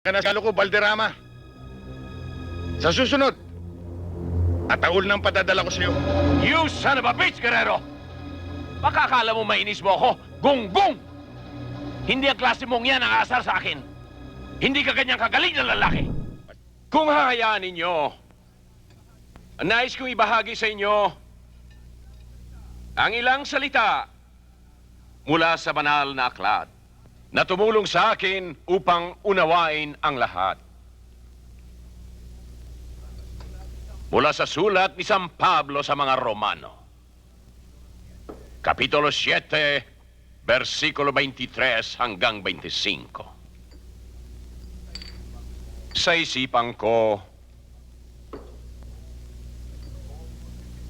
Kanasalo ko, Balderrama. Sa susunod, ataul ng padadala ko sa'yo. You son of a bitch, Guerrero! Baka akala mo mainis mo ako. Gunggong! Hindi ang klase mong yan ang asar sa akin. Hindi ka ganyang kagaling na lalaki. Kung hahayaan ninyo, ang nais kong ibahagi sa inyo ang ilang salita mula sa banal na aklat na tumulong sa akin upang unawain ang lahat. Mula sa sulat ni San Pablo sa mga Romano. Kapitulo 7, versikulo 23 hanggang 25. Sa isipan ko,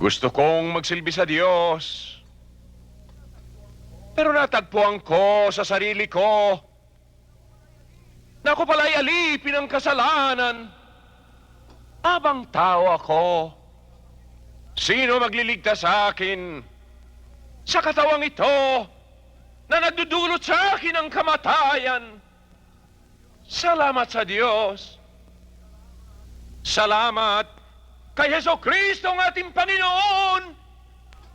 gusto kong magsilbi sa Diyos. Pero natagpuan ko sa sarili ko na ako pala'y alipin ng kasalanan. Abang tao ako. Sino magliligtas sa akin sa katawang ito na nagdudulot sa akin ng kamatayan? Salamat sa Diyos. Salamat kay Heso Kristo ang ating Panginoon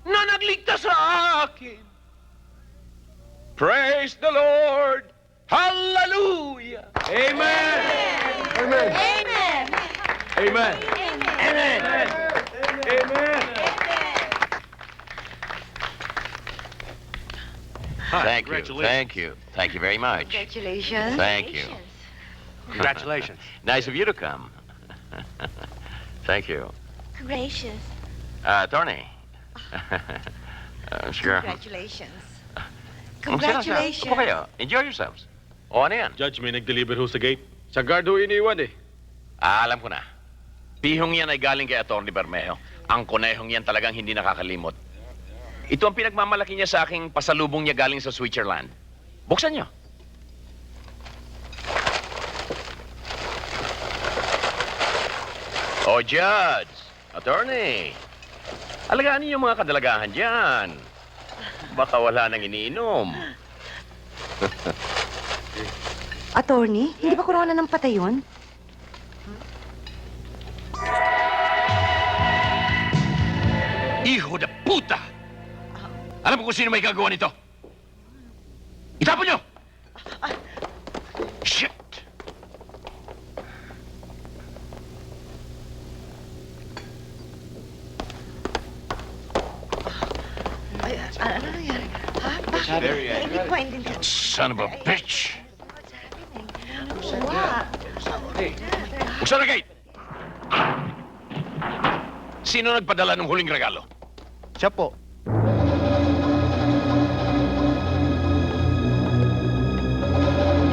na nagligtas sa akin. Praise the Lord! Hallelujah! Amen! Amen. Amen. Amen! Amen. Amen! Thank you. Thank you. Thank you very much. Congratulations. Thank you. Congratulations. Nice of you to come. Thank you. Gracious. Uh, Tony. uh, sure. Congratulations. Kung saan siya? Congratulations. Upo kayo. Enjoy yourselves. O ano yan? Judge, may nag-deliver ho sa gate. Sa guard ho iniwan eh. Ah, alam ko na. Pihong yan ay galing kay Atty. Bermejo. Ang kunehong yan talagang hindi nakakalimot. Ito ang pinagmamalaki niya sa aking pasalubong niya galing sa Switzerland. Buksan niyo. Oh, Judge. Attorney. Alagaan niyo yung mga kadalagahan dyan. Baka wala nang iniinom. Attorney, hindi ba corona ng patay yun? Hijo de puta! Alam mo kung sino may gagawa nito? Itapon nyo! Shit! Ay, ano ano nangyari? Ha? Bakit? Eh, Hindi ko maintindihan. Son of a bitch! Wa. Buksan na gate! Sino nagpadala ng huling regalo? Siya po.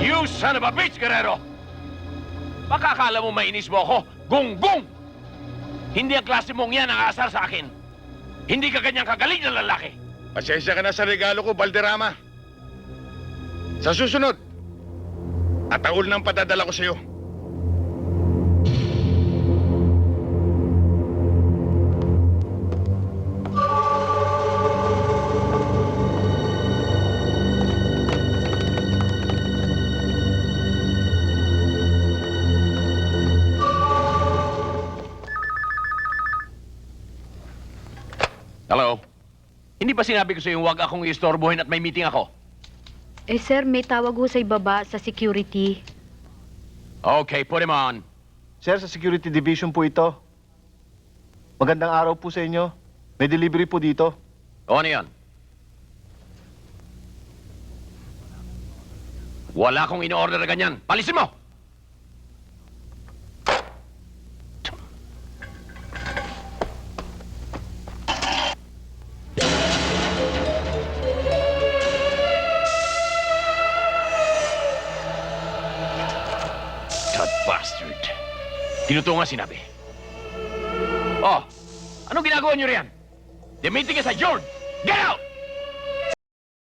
You son of a bitch, Guerrero! Baka akala mo mainis mo ako. Gunggong! Hindi ang klase mong yan ang asar sa akin. Hindi ka ganyang kagaling na lalaki. Pasensya ka na sa regalo ko, Balderrama. Sa susunod, ataul ng padadala ko sa'yo. Hello? Hindi ba sinabi ko sa iyo huwag akong istorbohin at may meeting ako? Eh sir, may tawag ho sa ibaba sa security. Okay, put him on. Sir, sa security division po ito. Magandang araw po sa inyo. May delivery po dito. O ano yan? Wala akong in-order na ganyan. Palisin mo! Tinuto nga sinabi. Oh, anong ginagawa niyo riyan? The meeting is adjourned! Get out!